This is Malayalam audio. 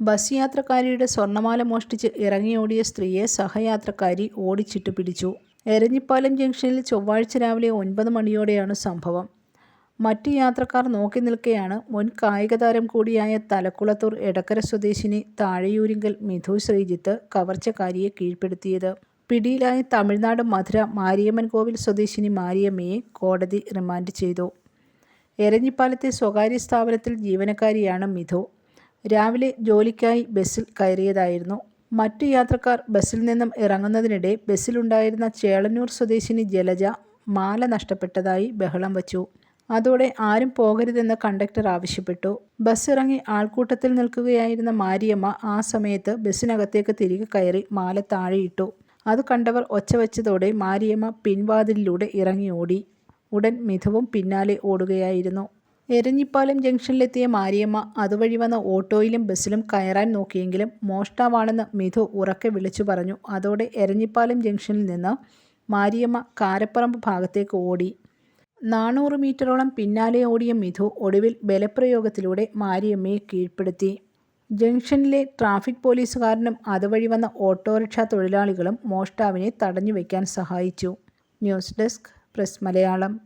ബസ് യാത്രക്കാരിയുടെ സ്വർണമാല മോഷ്ടിച്ച് ഇറങ്ങിയോടിയ സ്ത്രീയെ സഹയാത്രക്കാരി ഓടിച്ചിട്ട് പിടിച്ചു. എരഞ്ഞിപ്പാലം ജംഗ്ഷനിൽ ചൊവ്വാഴ്ച രാവിലെ ഒൻപത് മണിയോടെയാണ് സംഭവം. മറ്റ് യാത്രക്കാർ നോക്കി നിൽക്കെയാണ് മുൻ കായിക താരം കൂടിയായ തലക്കുളത്തൂർ എടക്കര സ്വദേശിനി താഴെയൂരിങ്കൽ മിഥു ശ്രീജിത്ത് കവർച്ചക്കാരിയെ കീഴ്പ്പെടുത്തിയത്. പിടിയിലായ തമിഴ്നാട് മധുര മാരിയമ്മൻ കോവിൽ സ്വദേശിനി മാരിയമ്മയെ കോടതി റിമാൻഡ് ചെയ്തു. എരഞ്ഞിപ്പാലത്തെ സ്വകാര്യ സ്ഥാപനത്തിൽ ജീവനക്കാരിയാണ് മിഥു. രാവിലെ ജോലിക്കായി ബസ്സിൽ കയറിയതായിരുന്നു. മറ്റു യാത്രക്കാർ ബസ്സിൽ നിന്നും ഇറങ്ങുന്നതിനിടെ ബസ്സിലുണ്ടായിരുന്ന ചേളന്നൂർ സ്വദേശിനി ജലജ മാല നഷ്ടപ്പെട്ടതായി ബഹളം വച്ചു. അതോടെ ആരും പോകരുതെന്ന് കണ്ടക്ടർ ആവശ്യപ്പെട്ടു. ബസ് ഇറങ്ങി ആൾക്കൂട്ടത്തിൽ നിൽക്കുകയായിരുന്ന മാരിയമ്മ ആ സമയത്ത് ബസ്സിനകത്തേക്ക് തിരികെ കയറി മാല താഴെയിട്ടു. അത് കണ്ടവർ ഒച്ച വെച്ചതോടെ മാരിയമ്മ പിൻവാതിലിലൂടെ ഇറങ്ങി ഓടി ഉടൻ മിഥുവും പിന്നാലെ ഓടുകയായിരുന്നു. എരഞ്ഞിപ്പാലം ജംഗ്ഷനിലെത്തിയ മാരിയമ്മ അതുവഴി വന്ന ഓട്ടോയിലും ബസ്സിലും കയറാൻ നോക്കിയെങ്കിലും മോഷ്ടാവാണെന്ന് മിഥു ഉറക്കെ വിളിച്ചു പറഞ്ഞു. അതോടെ എരഞ്ഞിപ്പാലം ജംഗ്ഷനിൽ നിന്ന് മാരിയമ്മ കാരപ്പറമ്പ് ഭാഗത്തേക്ക് ഓടി. നാനൂറ് മീറ്ററോളം പിന്നാലെ ഓടിയ മിഥു ഒടുവിൽ ബലപ്രയോഗത്തിലൂടെ മാരിയമ്മയെ കീഴ്പ്പെടുത്തി. ജംഗ്ഷനിലെ ട്രാഫിക് പോലീസുകാരനും അതുവഴി വന്ന ഓട്ടോറിക്ഷ തൊഴിലാളികളും മോഷ്ടാവിനെ തടഞ്ഞു വയ്ക്കാൻ സഹായിച്ചു. News desk press Malayalam.